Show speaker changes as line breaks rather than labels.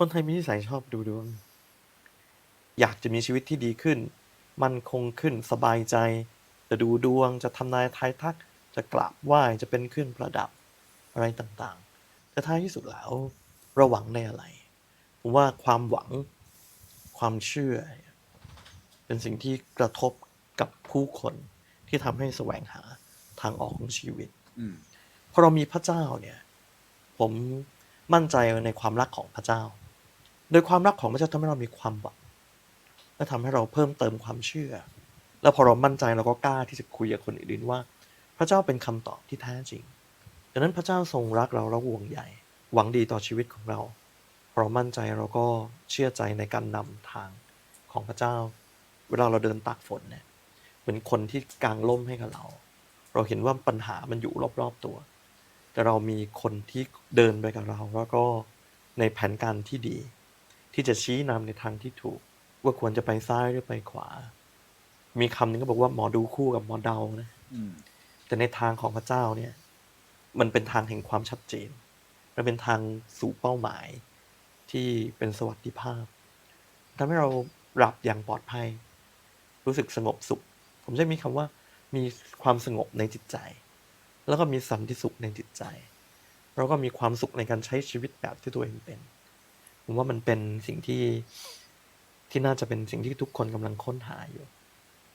คนไทยมีนิสัยชอบดูดวง อยากจะมีชีวิตที่ดีขึ้น มั่นคงขึ้นสบายใจ จะดูดวงจะทำนายทายทัก จะกราบไหว้จะเป็นขึ้นประดับอะไรต่างๆ แต่ท้ายที่สุดแล้วเราหวังในอะไรผมว่าความหวังความเชื่อ เป็นสิ่งที่กระทบกับผู้คนที่ทำให้แสวงหาทางออกของชีวิต
อืม
พอเรามีพระเจ้าเนี่ย ผมมั่นใจในความรักของพระเจ้า โดยความรักของพระเจ้าทำให้เรามีความหวังและทำให้เราเพิ่มเติมความเชื่อ แล้วพอเรามั่นใจเราก็กล้าที่จะคุยกับคนอื่นว่า พระเจ้าเป็นคำตอบที่แท้จริงดังนั้นพระเจ้าทรงรักเราและห่วงใยหวังดีต่อชีวิตของเราพอเรามั่นใจเราก็เชื่อใจในการนำทางของพระเจ้า เวลาเราเดินตากฝนเนี่ยเหมือนคนที่กางร่มให้กับเรา เราเห็นว่าปัญหามันอยู่รอบๆตัว แต่เรามีคนที่เดินไปกับเราแล้วก็ในแผนการที่ดี ที่จะชี้นำในทางที่ถูก ว่าควรจะไปซ้ายหรือไปขวา มีคำหนึงก็บอกว่าหมอดูคู่กับหมอเดานะ
อืม
แต่ในทางของพระเจ้าเนี่ย มันเป็นทางแห่งความชัดเจน มันเป็นทางสู่เป้าหมายที่เป็นสวัสดิภาพทำให้เราหลับอย่างปลอดภัย รู้สึกสงบสุข ผมจะมีคำว่า มีความสงบในจิตใจ แล้วก็มีสันติสุขในจิตใจ แล้วก็มีความสุขในการใช้ชีวิตแบบที่ตัวเองเป็น ผมว่ามันเป็นสิ่งที่ที่น่าจะเป็นสิ่งที่ทุกคนกำลังค้นหาอยู่